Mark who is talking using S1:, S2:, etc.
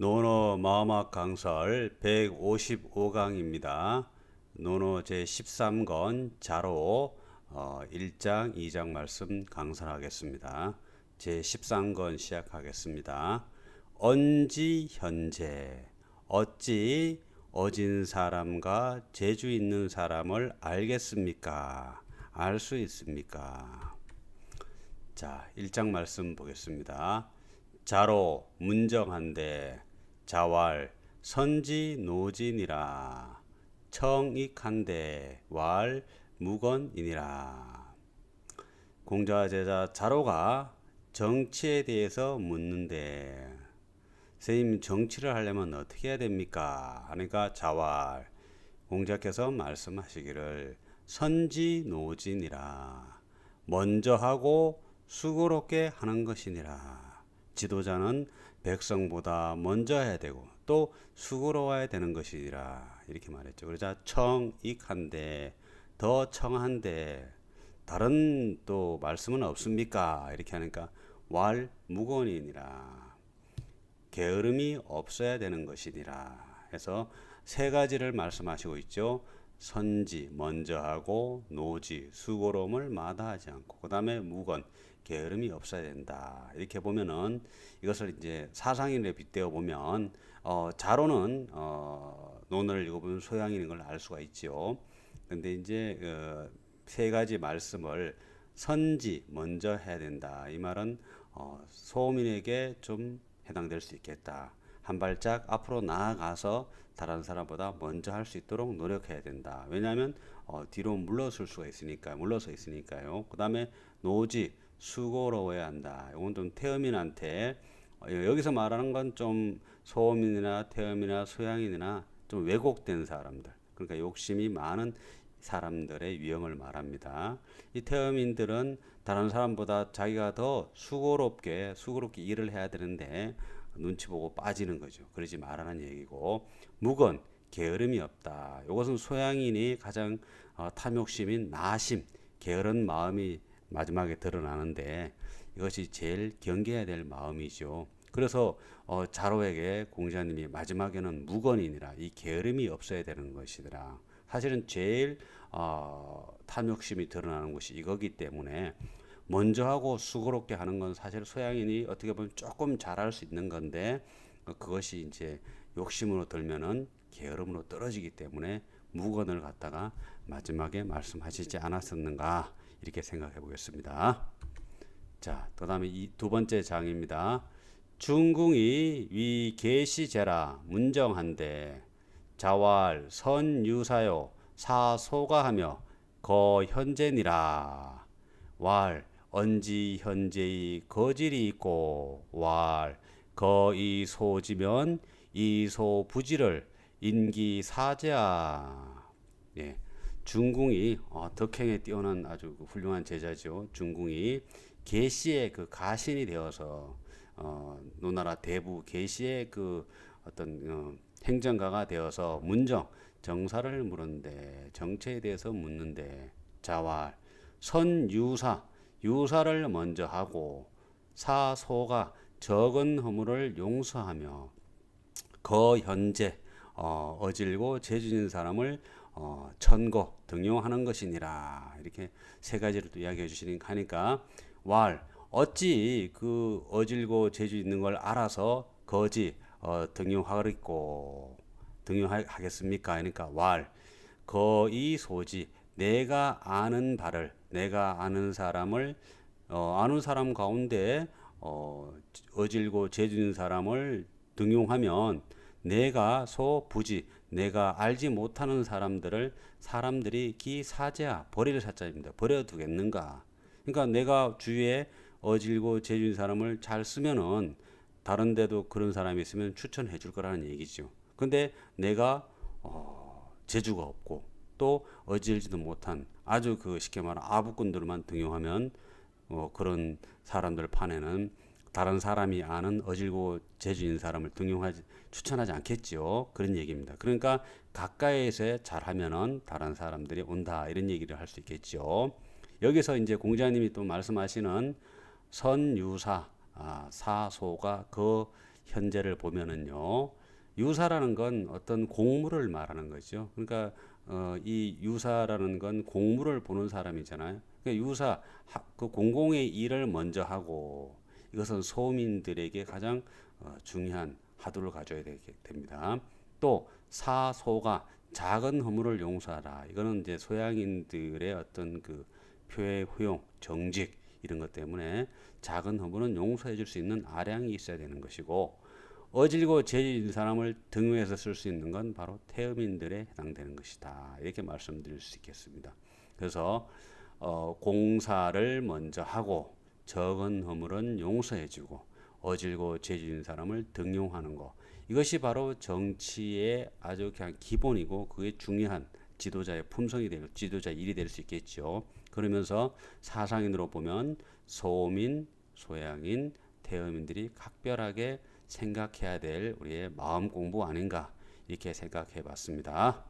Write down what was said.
S1: 노노 마음학 강설 155강입니다. 노노 제13권 자로 어, 1장 2장 말씀 강설하겠습니다. 제13권 시작하겠습니다. 언지 현재 어찌 어진 사람과 재주 있는 사람을 알겠습니까? 알 수 있습니까? 자, 1장 말씀 보겠습니다. 자로 문정한데 자왈 선지 노진이라. 청익한데 왈 무건이니라. 공자 제자 자로가 정치에 대해서 묻는데 선생님 정치를 하려면 어떻게 해야 됩니까? 하니까 자왈 공자께서 말씀하시기를 선지 노진이라. 먼저 하고 수고롭게 하는 것이니라 지도자는 백성보다 먼저 해야 되고 또 수고로워야 되는 것이라 이렇게 말했죠. 그러자 청익한데 더 청한데 다른 또 말씀은 없습니까? 이렇게 하니까 왈 무건이니라 게으름이 없어야 되는 것이니라 해서 세 가지를 말씀하시고 있죠. 선지 먼저 하고 노지 수고로움을 마다하지 않고 그다음에 무건 게으름이 없어야 된다. 이렇게 보면은 이것을 이제 사상인에 빗대어 보면 어, 자로는 어, 논을 읽어보면 소양인인 걸 알 수가 있죠. 근데 이제 어, 세 가지 말씀을 선지 먼저 해야 된다. 이 말은 어, 소민에게 좀 해당될 수 있겠다. 한 발짝 앞으로 나아가서 다른 사람보다 먼저 할 수 있도록 노력해야 된다. 왜냐하면 어, 뒤로 물러설 수가 있으니까 물러서 있으니까요. 그 다음에 노지 수고로워야 한다. 이건 좀 태음인한테 어, 여기서 말하는 건 좀 소음인이나 태음이나 소양인이나 좀 왜곡된 사람들. 그러니까 욕심이 많은 사람들의 유형을 말합니다. 이 태음인들은 다른 사람보다 자기가 더 수고롭게 수고롭게 일을 해야 되는데 눈치 보고 빠지는 거죠. 그러지 말라는 얘기고 무건 게으름이 없다. 이것은 소양인이 가장 어, 탐욕심인 나심, 게으른 마음이 마지막에 드러나는데 이것이 제일 경계해야 될 마음이죠. 그래서 어, 자로에게 공자님이 마지막에는 무건이니라 이 게으름이 없어야 되는 것이더라. 사실은 제일 어, 탐욕심이 드러나는 것이 이거기 때문에 먼저 하고 수고롭게 하는 건 사실 소양인이 어떻게 보면 조금 잘할 수 있는 건데 그것이 이제 욕심으로 들면은 게으름으로 떨어지기 때문에 무건을 갖다가 마지막에 말씀하시지 않았었는가 이렇게 생각해 보겠습니다. 자, 그다음에 이 두 번째 장입니다. 중궁이 위 계시제라 문정한데 자왈 선유사요 사소가하며 거현재니라 왈 언지 현재의 거질이 있고 왈 거이 소지면 이소 부지를 인기 사제아 예. 중궁이 어, 덕행에 뛰어난 아주 그 훌륭한 제자죠. 중궁이 계시의 그 가신이 되어서 어, 노나라 대부 계시의 그 어떤 어, 행정가가 되어서 문정 정사를 물었는데 정체에 대해서 묻는데 자왈 선유사 유사를 먼저 하고 사소가 적은 허물을 용서하며 거현재 어, 어질고 재주진 사람을 어, 천고 등용하는 것이니라 이렇게 세 가지를 또 이야기해 주시니까 하니까 왈 어찌 그 어질고 재주 있는 걸 알아서 거지 어, 등용하겠고 등용하겠습니까? 그러니까 왈 거의 소지 내가 아는 바를 내가 아는 사람을 어, 아는 사람 가운데 어, 어질고 재주 있는 사람을 등용하면 내가 소 부지 내가 알지 못하는 사람들을 사람들이 기사제야 버릴 사자입니다. 버려두겠는가? 그러니까 내가 주위에 어질고 재주인 사람을 잘 쓰면은 다른 데도 그런 사람이 있으면 추천해 줄 거라는 얘기죠. 근데 내가 어, 재주가 없고 또 어질지도 못한 아주 그 쉽게 말하면 아부꾼들만 등용하면 어, 그런 사람들 판에는 다른 사람이 아는 어질고 재주인 사람을 등용하지 추천하지 않겠죠. 그런 얘기입니다. 그러니까 가까이에서 잘하면은 다른 사람들이 온다 이런 얘기를 할 수 있겠죠. 여기서 이제 공자님이 또 말씀하시는 선유사 아, 사소가 그 현재를 보면은요. 유사라는 건 어떤 공무를 말하는 거죠. 그러니까 어, 이 유사라는 건 공무를 보는 사람이잖아요. 그러니까 유사 하- 그 공공의 일을 먼저 하고 이것은 소민들에게 가장 어, 중요한 하도를 가져야 되게 됩니다. 또 사소가 작은 허물을 용서하라. 이거는 이제 소양인들의 어떤 그 표의 효용, 정직 이런 것 때문에 작은 허물은 용서해 줄 수 있는 아량이 있어야 되는 것이고 어질고 죄진 사람을 등위해서 쓸 수 있는 건 바로 태음인들에 해당되는 것이다. 이렇게 말씀드릴 수 있겠습니다. 그래서 어, 공사를 먼저 하고 적은 허물은 용서해주고 어질고 죄진 사람을 등용하는 것 이것이 바로 정치의 아주 그냥 기본이고 그게 중요한 지도자의 품성이 될 지도자 일이 될 수 있겠죠. 그러면서 사상인으로 보면 소민, 소양인, 태음인들이 각별하게 생각해야 될 우리의 마음 공부 아닌가 이렇게 생각해 봤습니다.